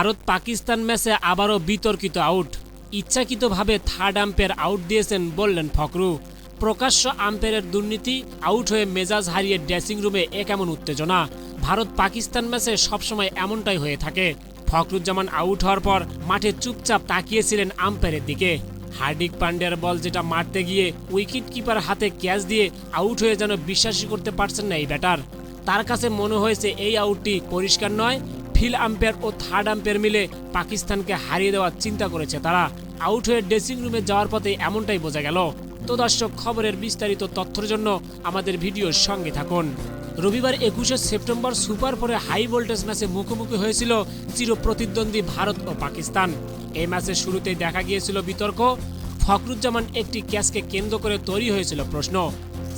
ভারত পাকিস্তান ম্যাচে আবারও বিতর্কিত আউট। ইচ্ছাকৃতভাবে থার্ড আম্পের আউট দিয়েছেন বললেন ফকরু প্রকাশ্য আম্পায়ারের দুর্নীতি, আউট হয়ে মেজাজ হারিয়ে ড্রেসিং রুমে এ কেমন উত্তেজনা? ভারত পাকিস্তান ম্যাচে সবসময় এমনটাই হয়ে থাকে। ফখরুজ্জামান আউট হওয়ার পর মাঠে চুপচাপ তাকিয়েছিলেন আম্পায়ারের দিকে। হার্দিক পান্ডিয়ার বল যেটা মারতে গিয়ে উইকেট কিপার হাতে ক্যাচ দিয়ে আউট হয়ে যেন বিশ্বাসই করতে পারছেন না এই ব্যাটার তার কাছে মনে হয়েছে এই আউটটি পরিষ্কার নয় ফিল আম্পায়ার ও থার্ড আম্পায়ার মিলে পাকিস্তানকে হারিয়ে দেওয়ার চিন্তা করেছে তারা। আউট হয়ে ড্রেসিং রুমে যাওয়ার পথে এমনটাই বোঝা গেল। তো দর্শক, খবরের বিস্তারিত তথ্যের জন্য আমাদের ভিডিওর সঙ্গে থাকুন। রবিবার একুশে সেপ্টেম্বর সুপার ফোরে হাই ভোল্টেজ ম্যাচে মুখোমুখি হয়েছিল চির প্রতিদ্বন্দ্বী ভারত ও পাকিস্তান। এই ম্যাচের শুরুতেই দেখা গিয়েছিল বিতর্ক। ফখরুজ্জামান একটি ক্যাচকে কেন্দ্র করে তৈরি হয়েছিল প্রশ্ন।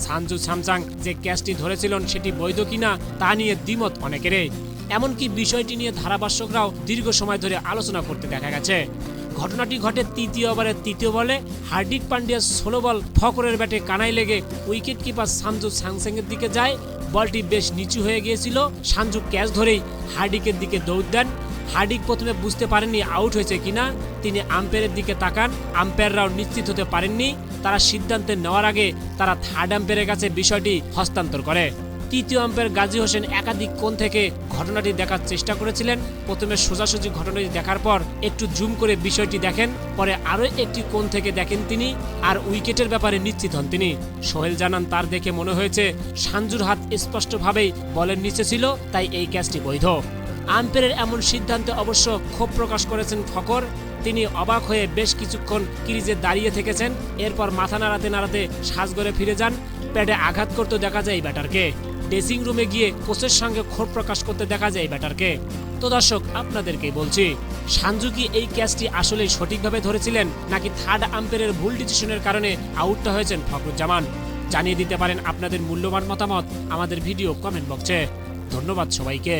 সানজু স্যামসাং যে ক্যাচটি ধরেছিলেন সেটি বৈধ কিনা তা নিয়ে দ্বিমত অনেকেরই। এমনকি বিষয়টি নিয়ে ধারাভাষ্যকরাও দীর্ঘ সময় ধরে আলোচনা করতে দেখা গেছে। ঘটনাটি ঘটে তৃতীয় ওভারের তৃতীয় বলে হার্দিক পান্ডিয়ার ষোলো বল ফকরের ব্যাটে কানায় লেগে উইকেট কিপার সানজু স্যামসাংয়ের দিকে যায়। বলটি বেশ নিচু হয়ে গিয়েছিল। সানজু ক্যাচ ধরেই হার্ডিকের দিকে দৌড় দেন। হার্ডিক প্রথমে বুঝতে পারেননি আউট হয়েছে কিনা। তিনি আম্পায়ারের দিকে তাকান। আম্পায়াররাও নিশ্চিত হতে পারেননি। তারা সিদ্ধান্ত নেওয়ার আগে তারা থার্ড আম্পায়ারের কাছে বিষয়টি হস্তান্তর করে। তৃতীয় আম্পায়ার গাজী হোসেন একাধিক কোণ থেকে ঘটনাটি দেখার চেষ্টা করেছিলেন। প্রথমে সোজাসুজি ঘটনাটি দেখার পর একটু জুম করে বিষয়টি দেখেন, পরে আরও একটি কোণ থেকে দেখেন তিনি আর উইকেটের ব্যাপারে নিশ্চিত হন তিনি। সোহেল জানান, তার দেখে মনে হয়েছে সাঞ্জুর হাত স্পষ্টভাবেই বলের নিচে ছিল, তাই এই ক্যাচটি বৈধ। আম্পায়ারের এমন সিদ্ধান্তে অবশ্য ক্ষোভ প্রকাশ করেছেন ফকর। তিনি অবাক হয়ে বেশ কিছুক্ষণ ক্রিজে দাঁড়িয়ে থেকেছেন, এরপর মাথা নাড়াতে নাড়াতে সাজগরে ফিরে যান। প্যাডে আঘাত করতে দেখা যায় ব্যাটারকে। ড্রেসিং রুমে গিয়ে কোচের সঙ্গে ক্ষোভ প্রকাশ করতে দেখা যায় ব্যাটারকে। তো দর্শক, আপনাদেরকেই বলছি, সানজু কি এই ক্যাচটি আসলে সঠিকভাবে ধরেছিলেন, নাকি থার্ড আম্পায়ারের ভুল ডিসিশনের কারণে আউটটা হয়েছেন ফখরুজ্জামান? জানিয়ে দিতে পারেন আপনাদের মূল্যবান মতামত আমাদের ভিডিও কমেন্ট বক্সে। ধন্যবাদ সবাইকে।